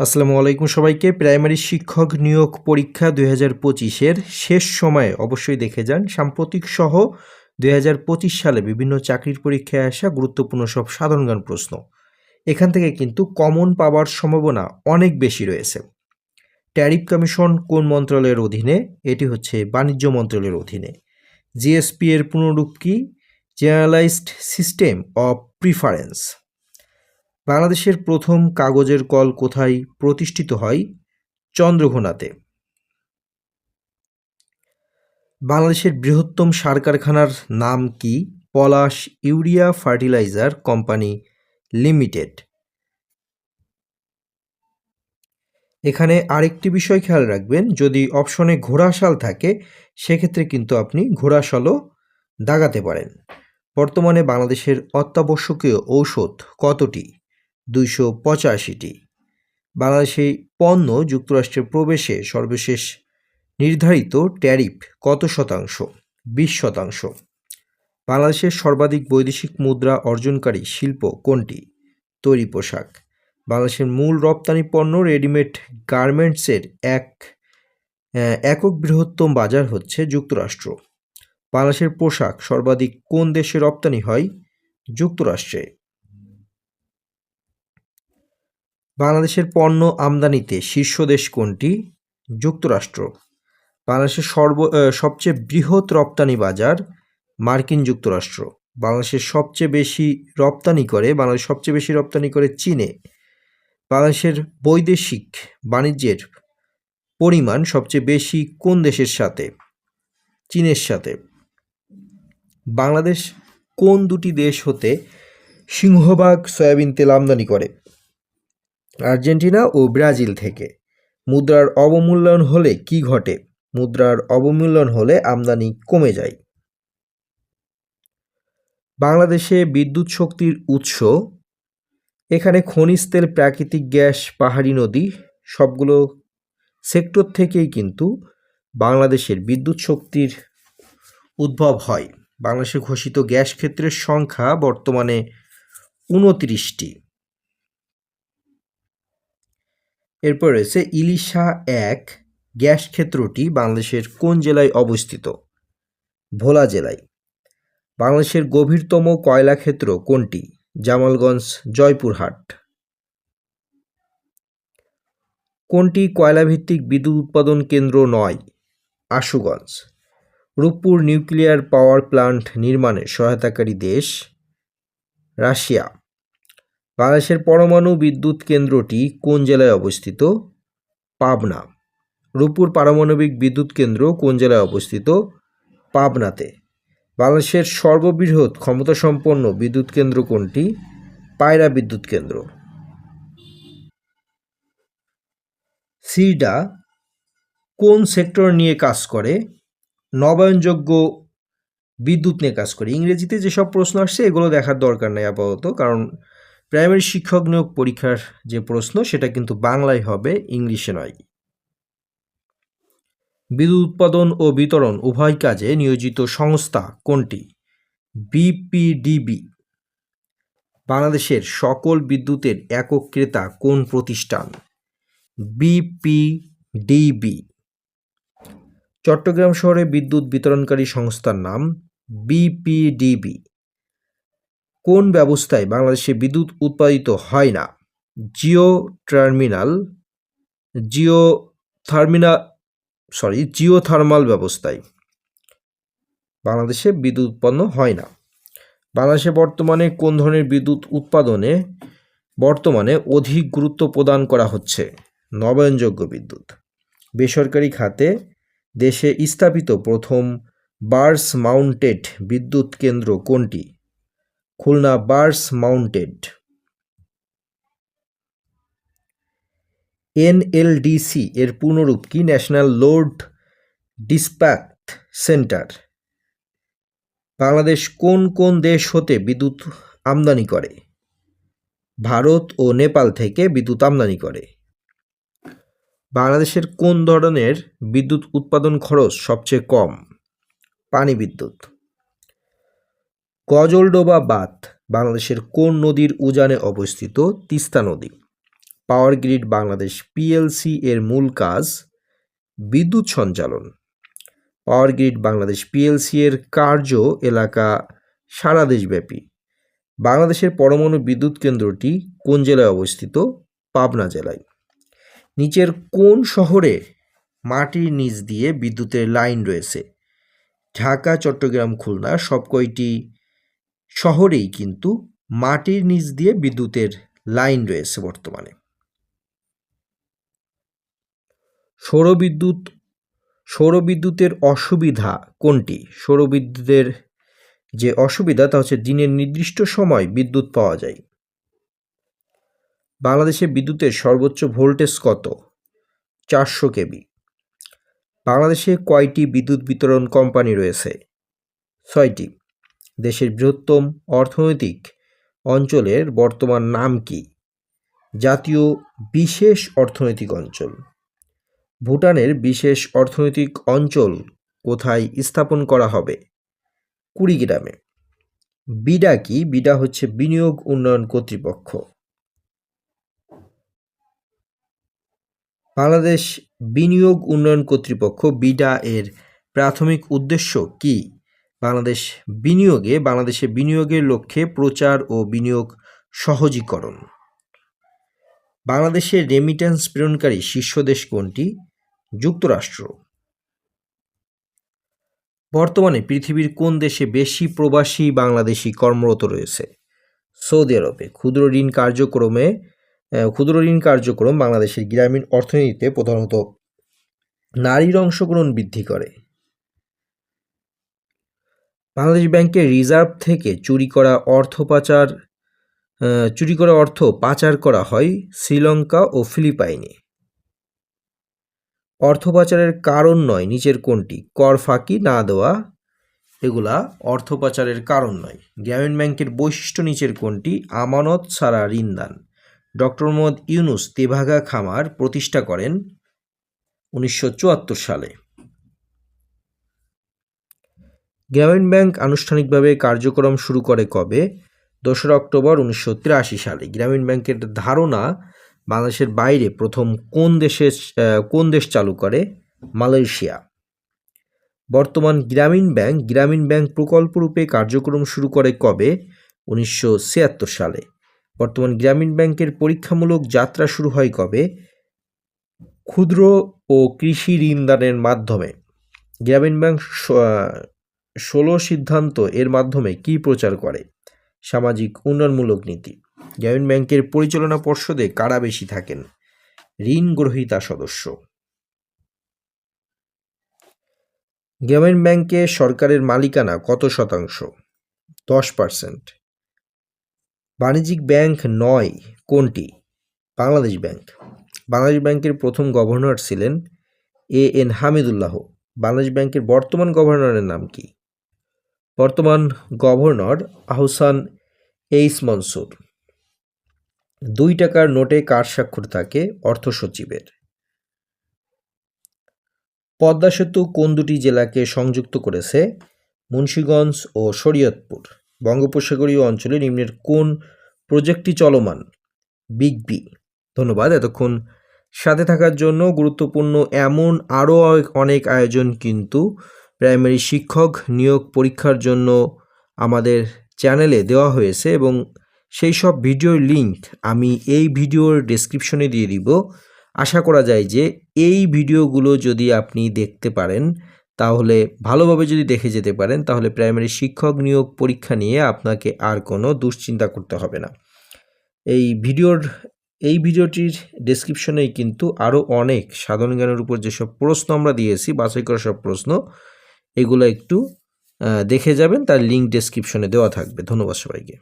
আসসালামু আলাইকুম সবাইকে। প্রাইমারি শিক্ষক নিয়োগ পরীক্ষা দুই হাজার পঁচিশের শেষ সময়ে অবশ্যই দেখে যান। সাম্প্রতিক সহ দুই হাজার পঁচিশ সালে বিভিন্ন চাকরির পরীক্ষায় আসা গুরুত্বপূর্ণ সব সাধারণ জ্ঞান প্রশ্ন। এখান থেকে কিন্তু কমন পাওয়ার সম্ভাবনা অনেক বেশি রয়েছে। ট্যারিফ কমিশন কোন মন্ত্রণালয়ের অধীনে? এটি হচ্ছে বাণিজ্য মন্ত্রণালয়ের অধীনে। জিএসপি এর পুনরূপ কি? Generalised system of preference. বাংলাদেশের প্রথম কাগজের কল কোথায় প্রতিষ্ঠিত হয়? চন্দ্রঘোনাতে। বাংলাদেশের বৃহত্তম সার কারখানার নাম কি? Palash urea fertiliser company limited. এখানে আরেকটি বিষয় খেয়াল রাখবেন, যদি অপশনে ঘোড়াশাল থাকে, সেক্ষেত্রে কিন্তু আপনি ঘোড়াশালও দাগাতে পারেন। বর্তমানে বাংলাদেশের অত্যাবশ্যকীয় ঔষধ কতটি? দুইশো পঁচাশিটি। বাংলাদেশে পণ্য যুক্তরাষ্ট্রে প্রবেশে সর্বশেষ নির্ধারিত ট্যারিফ কত শতাংশ? বিশ শতাংশ। বাংলাদেশের সর্বাধিক বৈদেশিক মুদ্রা অর্জনকারী শিল্প কোনটি? তৈরি পোশাক। বাংলাদেশের মূল রপ্তানি পণ্য রেডিমেড গার্মেন্টসের এক একক বৃহত্তম বাজার হচ্ছে যুক্তরাষ্ট্র। বাংলাদেশের পোশাক সর্বাধিক কোন দেশে রপ্তানি হয়? যুক্তরাষ্ট্রে। বাংলাদেশের পণ্য আমদানিতে শীর্ষ দেশ কোনটি? যুক্তরাষ্ট্র। বাংলাদেশের সর্ব সবচেয়ে বৃহৎ রপ্তানি বাজার মার্কিন যুক্তরাষ্ট্র। বাংলাদেশের সবচেয়ে বেশি রপ্তানি করে, বাংলাদেশ সবচেয়ে বেশি রপ্তানি করে চীনে। বাংলাদেশের বৈদেশিক বাণিজ্যের পরিমাণ সবচেয়ে বেশি কোন দেশের সাথে? চীনের সাথে। বাংলাদেশ কোন দুটি দেশ হতে সিংহভাগ সয়াবিন তেল আমদানি করে? আর্জেন্টিনা ও ব্রাজিল থেকে। মুদ্রার অবমূল্যায়ন হলে কি ঘটে? মুদ্রার অবমূল্যায়ন হলে আমদানি কমে যায়। বাংলাদেশে বিদ্যুৎ শক্তির উৎস। এখানে খনিজ তেল, প্রাকৃতিক গ্যাস, পাহাড়ি নদী সবগুলো সেক্টর থেকেই কিন্তু বাংলাদেশের বিদ্যুৎ শক্তির উদ্ভব হয়। বাংলাদেশে ঘোষিত গ্যাস ক্ষেত্রের সংখ্যা বর্তমানে উনত্রিশটি এরপর রয়েছে ইলিশা এক গ্যাস ক্ষেত্রটি বাংলাদেশের কোন জেলায় অবস্থিত? ভোলা জেলায়। বাংলাদেশের গভীরতম কয়লা ক্ষেত্র কোনটি? জামালগঞ্জ, জয়পুরহাট। কোনটি কয়লাভিত্তিক বিদ্যুৎ উৎপাদন কেন্দ্র নয়? Ashuganj. Rooppur nuclear power plant নির্মাণে সহায়তাকারী দেশ রাশিয়া। বাংলাদেশের পরমাণু বিদ্যুৎ কেন্দ্রটি কোন জেলায় অবস্থিত? পাবনা। রূপপুর পারমাণবিক বিদ্যুৎ কেন্দ্র কোন জেলায় অবস্থিত? পাবনাতে। বাংলাদেশের সর্ববৃহৎ ক্ষমতাসম্পন্ন বিদ্যুৎ কেন্দ্র কোনটি? পায়রা বিদ্যুৎ কেন্দ্র। সিডা কোন সেক্টর নিয়ে কাজ করে? নবায়নযোগ্য বিদ্যুৎ নিয়ে কাজ করে। ইংরেজিতে যেসব প্রশ্ন আসছে, এগুলো দেখার দরকার নেই আপাতত, কারণ প্রাইমারি শিক্ষক নিয়োগ পরীক্ষার যে প্রশ্ন, সেটা কিন্তু বাংলায় হবে, ইংলিশে নয়। বিদ্যুৎ উৎপাদন ও বিতরণ উভয় কাজে নিয়োজিত সংস্থা কোনটি? বিপিডিবি। বাংলাদেশের সকল বিদ্যুতের একক ক্রেতা কোন প্রতিষ্ঠান? বিপিডিবি। চট্টগ্রাম শহরে বিদ্যুৎ বিতরণকারী সংস্থার নাম বিপিডিবি। কোন ব্যবস্থায় বাংলাদেশে বিদ্যুৎ উৎপাদিত হয় না? Geo terminal, geo terminal sorry geo thermal ব্যবস্থায় বাংলাদেশে বিদ্যুৎ উৎপন্ন হয় না। বাংলাদেশে বর্তমানে কোন ধরনের বিদ্যুৎ উৎপাদনে বর্তমানে অধিক গুরুত্ব প্রদান করা হচ্ছে? নবায়নযোগ্য বিদ্যুৎ। বেসরকারি খাতে দেশে স্থাপিত প্রথম বার্স মাউন্টেড বিদ্যুৎ কেন্দ্র কোনটি? Khulna burst mounted. এনএলডিসি এর পূর্ণরূপ কি? National load dispatch centre. Bangladesh কোন কোন দেশ হতে বিদ্যুৎ আমদানি করে? ভারত ও নেপাল থেকে বিদ্যুৎ আমদানি করে। বাংলাদেশের কোন ধরনের বিদ্যুৎ উৎপাদন খরচ সবচেয়ে কম? পানি বিদ্যুৎ। গজলডোবা বাঁধ বাংলাদেশের কোন নদীর উজানে অবস্থিত? তিস্তা নদী। পাওয়ার গ্রিড বাংলাদেশ পিএলসি এর মূল কাজ বিদ্যুৎ সঞ্চালন। পাওয়ার গ্রিড বাংলাদেশ পিএলসি এর কার্য এলাকা সারা দেশব্যাপী। বাংলাদেশের পরমাণু বিদ্যুৎ কেন্দ্রটি কোন জেলায় অবস্থিত? পাবনা জেলায়। নিচের কোন শহরে মাটির নিচ দিয়ে বিদ্যুতের লাইন রয়েছে? ঢাকা, চট্টগ্রাম, খুলনা সব কয়টি শহরেই কিন্তু মাটির নিচ দিয়ে বিদ্যুতের লাইন রয়েছে বর্তমানে। সৌরবিদ্যুৎ, সৌরবিদ্যুতের অসুবিধা কোনটি? সৌরবিদ্যুতের যে অসুবিধা তা হচ্ছে দিনের নির্দিষ্ট সময় বিদ্যুৎ পাওয়া যায়। বাংলাদেশে বিদ্যুতের সর্বোচ্চ ভোল্টেজ কত? চারশো কেবি। বাংলাদেশে কয়টি বিদ্যুৎ বিতরণ কোম্পানি রয়েছে? ছয়টি। দেশের বৃহত্তম অর্থনৈতিক অঞ্চলের বর্তমান নাম কি? জাতীয় বিশেষ অর্থনৈতিক অঞ্চল। ভুটানের বিশেষ অর্থনৈতিক অঞ্চল কোথায় স্থাপন করা হবে? কুড়িগ্রামে। বিডা কি? বিডা হচ্ছে বিনিয়োগ উন্নয়ন কর্তৃপক্ষ। বাংলাদেশ বিনিয়োগ উন্নয়ন কর্তৃপক্ষ বিডা এর প্রাথমিক উদ্দেশ্য কি? বাংলাদেশ বিনিয়োগে, বাংলাদেশে বিনিয়োগের লক্ষ্যে প্রচার ও বিনিয়োগ সহজীকরণ। বাংলাদেশের রেমিট্যান্স প্রেরণকারী শীর্ষ দেশ কোনটি? যুক্তরাষ্ট্র। বর্তমানে পৃথিবীর কোন দেশে বেশি প্রবাসী বাংলাদেশি কর্মরত রয়েছে? সৌদি আরবে। ক্ষুদ্র ঋণ কার্যক্রমে ক্ষুদ্র ঋণ কার্যক্রম বাংলাদেশের গ্রামীণ অর্থনীতিতে প্রধানত নারীর অংশগ্রহণ বৃদ্ধি করে। বাংলাদেশ ব্যাংকের রিজার্ভ থেকে চুরি করা অর্থ পাচার চুরি করা অর্থ পাচার করা হয় শ্রীলঙ্কা ও ফিলিপাইনে। অর্থ পাচারের কারণ নয় নিচের কোনটি, কর ফাঁকি না দেওয়া, এগুলা অর্থ পাচারের কারণ নয়। গ্রামীণ ব্যাংকের বৈশিষ্ট্য নিচের কোনটি, আমানত ছাড়া ঋণদান ডক্টর মোহাম্মদ ইউনুস তেভাগা খামার প্রতিষ্ঠা করেন উনিশশো চুয়াত্তর সালে। গ্রামীণ ব্যাংক আনুষ্ঠানিকভাবে কার্যক্রম শুরু করে কবে? দোসরা অক্টোবর উনিশশো তিরাশি সালে। গ্রামীণ ব্যাংকের ধারণা, বাংলাদেশের বাইরে প্রথম কোন দেশে কোন দেশ চালু করে? মালয়েশিয়া। বর্তমান গ্রামীণ ব্যাংক গ্রামীণ ব্যাংক প্রকল্পরূপে কার্যক্রম শুরু করে কবে? উনিশশো ছিয়াত্তর সালে। বর্তমান গ্রামীণ ব্যাংকের পরীক্ষামূলক যাত্রা শুরু হয় কবে? ক্ষুদ্র ও কৃষি ঋণদানের মাধ্যমে। গ্রামীণ ব্যাংক ষোলো সিদ্ধান্ত এর মাধ্যমে কি প্রচার করে? সামাজিক উন্নয়নমূলক নীতি। গ্রামীণ ব্যাংকের পরিচালনা পর্ষদে কারা বেশি থাকেন? ঋণ গ্রহীতা সদস্য। গ্রামীণ ব্যাংকে সরকারের মালিকানা কত শতাংশ? দশ পার্সেন্ট। বাণিজ্যিক ব্যাংক নয়, কোনটি? বাংলাদেশ ব্যাংক। বাংলাদেশ ব্যাংকের প্রথম গভর্নর ছিলেন এ এন হামিদুল্লাহ। বাংলাদেশ ব্যাংকের বর্তমান গভর্নরের নাম কি? বর্তমান গভর্নর আহসান এইস মনসুর। দুই টাকার নোটে কার স্বাক্ষর থাকে? অর্থ সচিবের। পদ্মা সেতু কোন দুটি জেলাকে সংযুক্ত করেছে? মুন্সীগঞ্জ ও শরীয়তপুর। বঙ্গোপসাগরীয় অঞ্চলে নিম্নের কোন প্রজেক্টটি চলমান? Big B. ধন্যবাদ এতক্ষণ সাথে থাকার জন্য। গুরুত্বপূর্ণ এমন আরও অনেক আয়োজন কিন্তু প্রাইমারি শিক্ষক নিয়োগ পরীক্ষার জন্য আমাদের চ্যানেলে দেওয়া হয়েছে এবং সেই সব ভিডিওর লিঙ্ক আমি এই ভিডিওর ডেসক্রিপশনে দিয়ে দিব। আশা করা যায় যে এই ভিডিওগুলো যদি আপনি দেখতে পারেন, তাহলে ভালোভাবে যদি দেখে যেতে পারেন, তাহলে প্রাইমারি শিক্ষক নিয়োগ পরীক্ষা নিয়ে আপনাকে আর কোনো দুশ্চিন্তা করতে হবে না। এই ভিডিওর, এই ভিডিওটির ডেসক্রিপশনেই কিন্তু আরও অনেক সাধারণ জ্ঞানের উপর যেসব প্রশ্ন আমরা দিয়েছি, বাছাই করা সব প্রশ্ন এগুলো একটু দেখে যাবেন তার লিঙ্ক ডেসক্রিপশনে দেওয়া থাকবে। ধন্যবাদ সবাইকে।